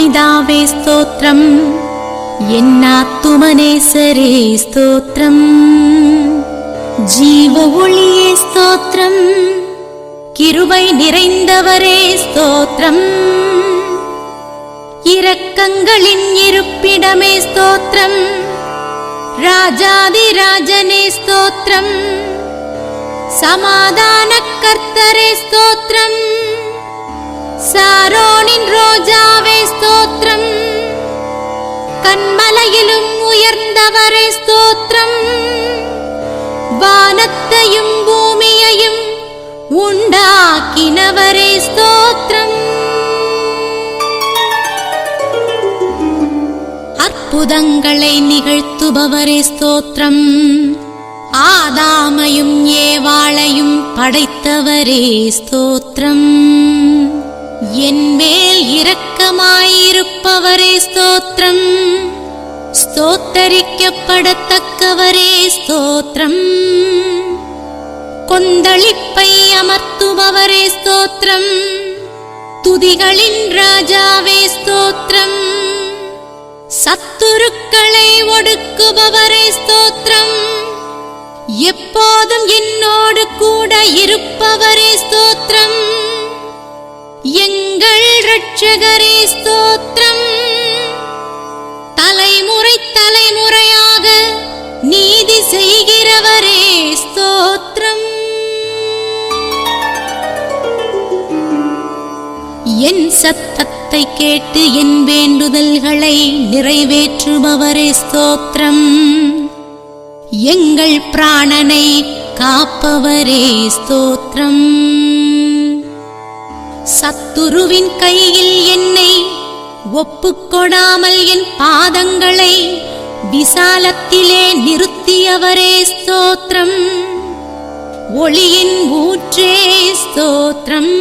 அப்பா பிதாவே ஸ்தோத்திரம் என்னாத்துமனேசரே ஸ்தோத்ரம் ஜீவ ஒளியே ஸ்தோத்ரம் கிருபை நிறைந்தவரே ஸ்தோத்ரம் இரக்கங்களின் இருப்பிடமே ஸ்தோத்ரம் ராஜாதி ராஜனே ஸ்தோத்ரம் சமாதான கர்த்தரே ஸ்தோத்ரம் சாரோனின் ரோஜாவே ஸ்தோத்திரம். கண்மலையிலும் உயர்ந்தவரே ஸ்தோத்திரம். வானத்தையும் பூமியையும் உண்டாக்கினவரே ஸ்தோத்திரம். அற்புதங்களை நிகழ்த்துபவரே ஸ்தோத்திரம். ஆதாமையும் ஏவாளையும் படைத்தவரே ஸ்தோத்திரம். என் மேல் இரக்கமாயிருப்பவரே ஸ்தோத்திரம். ஸ்தோத்தரிக்கப்படத்தக்கவரே ஸ்தோத்திரம். கொந்தளிப்பை அமர்த்துபவரே ஸ்தோத்திரம். துதிகளின் ராஜாவே ஸ்தோத்திரம். சத்துருக்களை ஒடுக்குபவரே ஸ்தோத்திரம். எப்போதும் என்னோடு கூட இருப்பவரே ஸ்தோத்திரம். எங்கள் ரட்சகரே ஸ்தோத்திரம். தலைமுறை தலைமுறையாக நீதி செய்கிறவரே ஸ்தோத்திரம். என் சத்தத்தை கேட்டு என் வேண்டுதல்களை நிறைவேற்றுபவரே ஸ்தோத்திரம். எங்கள் பிராணனை காப்பவரே ஸ்தோத்திரம். சத்துருவின் கையில் என்னை ஒப்புக்கொடாமல் என் பாதங்களை விசாலத்திலே நிறுத்தியவரே ஸ்தோத்திரம். ஒளியின் ஊற்றே ஸ்தோத்திரம்.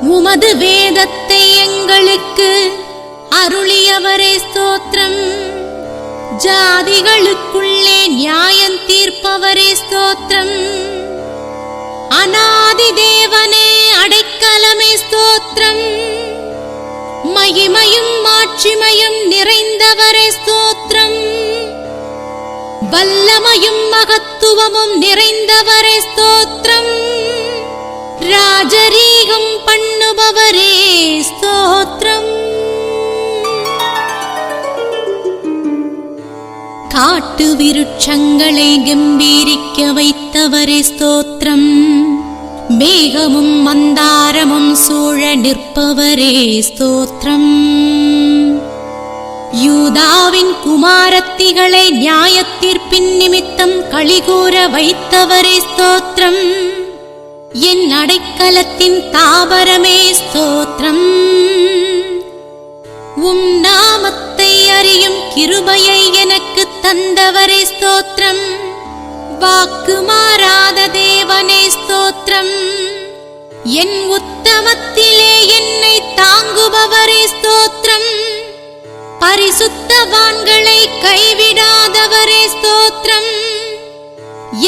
உமது வேதத்தை எங்களுக்கு அருளியவரே ஸ்தோத்திரம். ஜாதிகளுக்குள்ளே நியாயம் தீர்ப்பவரே ஸ்தோத்திரம். அநாதி தேவனே அடைக்கலமே ஸ்தோத்திரம். மகிமையும் மாட்சிமையும் நிறைந்தவரே ஸ்தோத்திரம். வல்லமையும் மகத்துவமும் நிறைந்தவரே ஸ்தோத்திரம். ராஜரீகம் பண்ணுபவரே ஸ்தோத்திரம். காட்டு விருட்சங்களை கம்பீரிக்க வைத்தவரே ஸ்தோத்திரம். மேகமும் மந்தாரமும் சூழ நிற்பவரே ஸ்தோத்திரம் யூதாவின் குமாரத்திகளை நியாயத்தீர்ப்பின் நிமித்தம் கழிகூற வைத்தவரே ஸ்தோத்திரம் என் அடைக்கலத்தின் தாவரமே ஸ்தோத்திரம் உம் நாமத்தை அறியும் கிருபையை எனக்கு தந்தவரே ஸ்தோத்திரம் வாக்கு மாறாத தேவனே ஸ்தோத்திரம் என் உத்தமத்திலே என்னை தாங்குபவரே ஸ்தோத்திரம் பரிசுத்தவான்களை கைவிடாதவரே ஸ்தோத்திரம்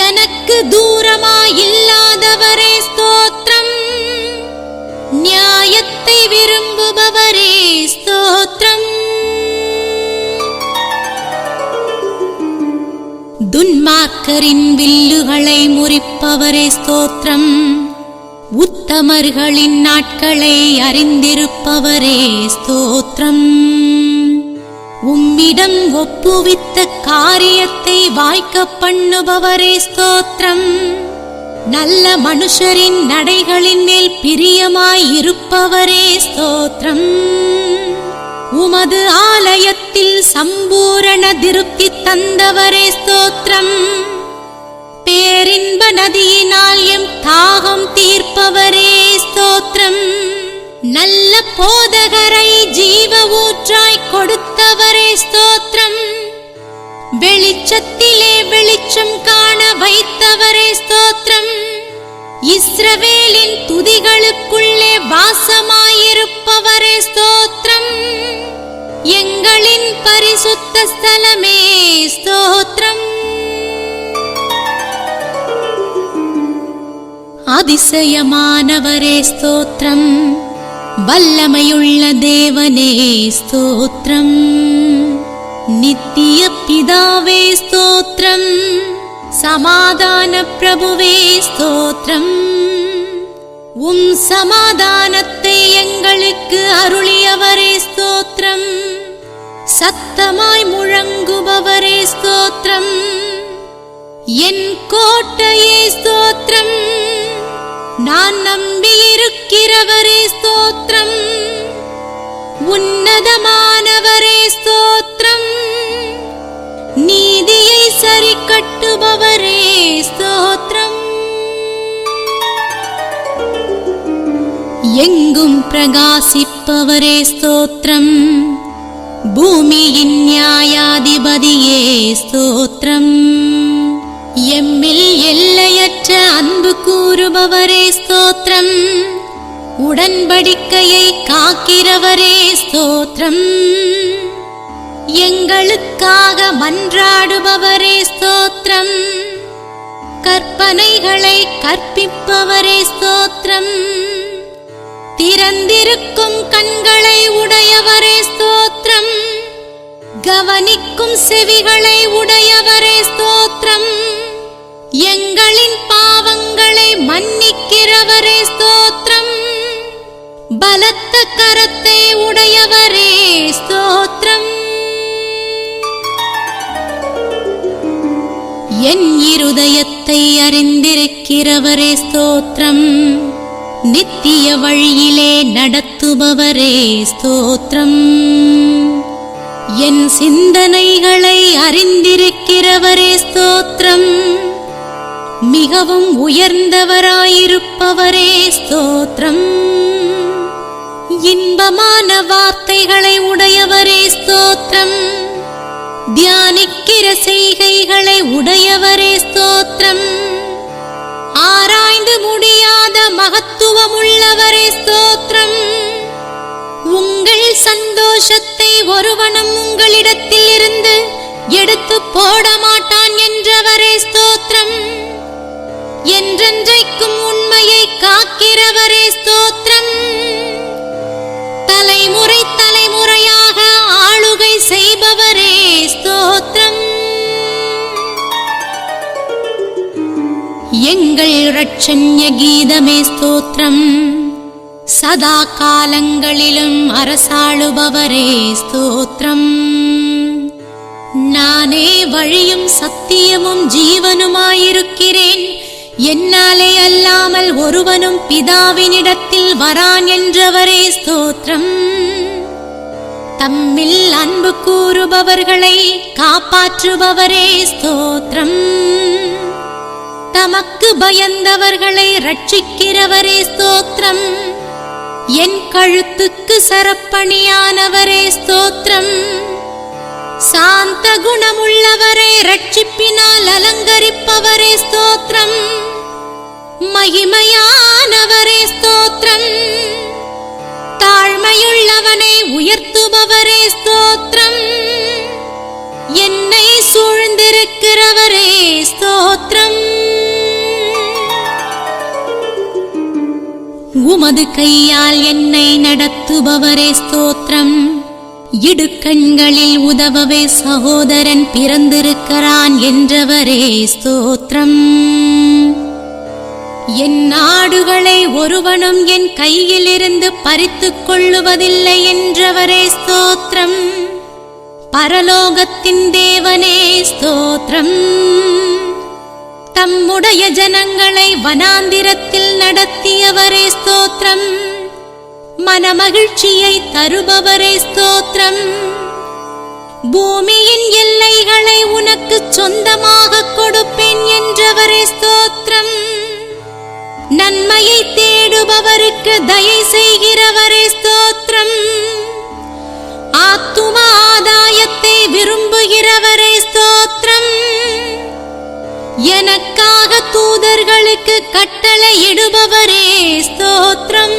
எனக்கு தூரமாயில்லாதவரே ஸ்தோத்திரம் நியாயத்தை விரும்புபவரே ஸ்தோத்திரம் துன்மார்க்கரின் வில்லுகளை முறிப்பவரே ஸ்தோத்திரம். உத்தமர்களின் நாட்களை அறிந்திருப்பவரே ஸ்தோத்திரம். உம்மிடம் ஒப்புவித்த காரியத்தை வாய்க்க பண்ணுபவரே ஸ்தோத்திரம். நல்ல மனுஷரின் நடைகளின் மேல் பிரியமாய் இருப்பவரே ஸ்தோத்திரம். உமது ஆலயத்தை ஆலயத்தில் சம்பூரண திருப்தி தந்தவரே ஸ்தோத்திரம். பேரின்ப நதியினால் எம் தாகம் தீர்ப்பவரே ஸ்தோத்திரம். நல்ல போதகரை ஜீவ ஊற்றாய் கொடுத்தவரே ஸ்தோத்திரம். வெளிச்சத்திலே வெளிச்சம் காண வைத்தவரே ஸ்தோத்திரம். இஸ்ரவேலின் துதிகளுக்குள்ளே வாசமாயிருப்பவரே ஸ்தோத்திரம். எங்க பரிசுத்த ஸ்தலமே ஸ்தோத்திரம் அதிசயமானவரே ஸ்தோத்திரம் வல்லமையுள்ள தேவனே ஸ்தோத்திரம் நித்திய பிதாவே ஸ்தோத்திரம் சமாதான பிரபுவே ஸ்தோத்திரம் உம் சமாதானத்தை எங்களுக்கு அருளியவரே ஸ்தோத்திரம் சத்தமாய் முழங்குபவரே ஸ்தோத்திரம். என் கோட்டையே ஸ்தோத்திரம். நான் நம்பியிருக்கிறவரே ஸ்தோத்திரம். உன்னதமானவரே ஸ்தோத்திரம். நீதியை சரி கட்டுபவரே ஸ்தோத்திரம். எங்கும் பிரகாசிப்பவரே ஸ்தோத்திரம். பூமியின் நியாயாதிபதியே ஸ்தோத்திரம் எம்மில் எல்லையற்ற அன்பு கூறுபவரே ஸ்தோத்திரம் உடன்படிக்கையை காக்கிறவரே ஸ்தோத்திரம் எங்களுக்காக மன்றாடுபவரே ஸ்தோத்திரம் கற்பனைகளை கற்பிப்பவரே ஸ்தோத்திரம் திறந்திருக்கும் கண்களை உடையவரே ஸ்தோத்திரம். கவனிக்கும் செவிகளை உடையவரே ஸ்தோத்திரம். எங்களின் பாவங்களை மன்னிக்கிறவரே ஸ்தோத்திரம். பலத்த கரத்தை உடையவரே ஸ்தோத்திரம். என் இருதயத்தை அறிந்திருக்கிறவரே ஸ்தோத்திரம். நித்திய வழியிலே நடத்துபவரே ஸ்தோத்திரம் என் சிந்தனைகளை அறிந்திருக்கிறவரே ஸ்தோத்திரம் மிகவும் உயர்ந்தவராயிருப்பவரே ஸ்தோத்திரம் இன்பமான வார்த்தைகளை உடையவரே ஸ்தோத்திரம் தியானிக்கிற செய்கைகளை உடையவரே ஸ்தோத்திரம் ஆராய்ந்து முடியாத மகத்துவமுள்ளவரே ஸ்தோத்திரம் உங்கள் சந்தோஷத்தை ஒருவனும் உங்களிடத்தில் இருந்து எடுத்து போட மாட்டான் என்றவரே ஸ்தோத்திரம் என்றென்றைக்கும் உண்மையை காக்கிறவரே ஸ்தோத்திரம் தலைமுறை தலைமுறையாக ஆளுகை செய்பவரே ஸ்தோத்திரம் எங்கள் ரட்சண்ய கீதமே ஸ்தோத்திரம். சதா காலங்களிலும் அரசாளுபவரே ஸ்தோத்திரம். நானே வழியும் சத்தியமும் ஜீவனுமாயிருக்கிறேன். என்னாலே அல்லாமல் ஒருவனும் பிதாவினிடத்தில் வரான் என்றவரே ஸ்தோத்திரம். தம்மில் அன்பு கூறுபவர்களை காப்பாற்றுபவரே ஸ்தோத்திரம். தமக்கு பயந்தவர்களை ரட்சிக்கிறவரே ஸ்தோத்திரம். என் கழுத்துக்கு சரப்பணியானவரே ஸ்தோத்திரம். சாந்த குணமுள்ளவரை ரட்சிப்பினால் அலங்கரிப்பவரே ஸ்தோத்திரம். மகிமையானவரே ஸ்தோத்திரம். தாழ்மையுள்ளவனை உயர்த்துபவரே ஸ்தோத்திரம். என்னை சூழ்ந்திருக்கிறவரே ஸ்தோத்திரம். உமது கையால் என்னை நடத்துபவரே ஸ்தோத்திரம். இடுக்கண்களில் உதவவே சகோதரன் பிறந்திருக்கிறான் என்றவரே ஸ்தோத்திரம். என் நாடுகளை ஒருவனும் என் கையிலிருந்து பறித்துக் கொள்ளுவதில்லை என்றவரே ஸ்தோத்திரம். பரலோகத்தின் தேவனே ஸ்தோத்திரம். தம்முடைய ஜனங்களை வனாந்திரத்தில் நடத்தியவரே ஸ்தோத்திரம். மனமகிழ்ச்சியை தருபவரே ஸ்தோத்திரம். பூமியின் எல்லைகளை உனக்கு சொந்தமாக கொடுப்பேன் என்றவரே ஸ்தோத்திரம். நன்மையை தேடுபவருக்கு தயை செய்கிறவரே ஸ்தோத்திரம். ஆத்தும இடுபவரே ஸ்தோத்திரம்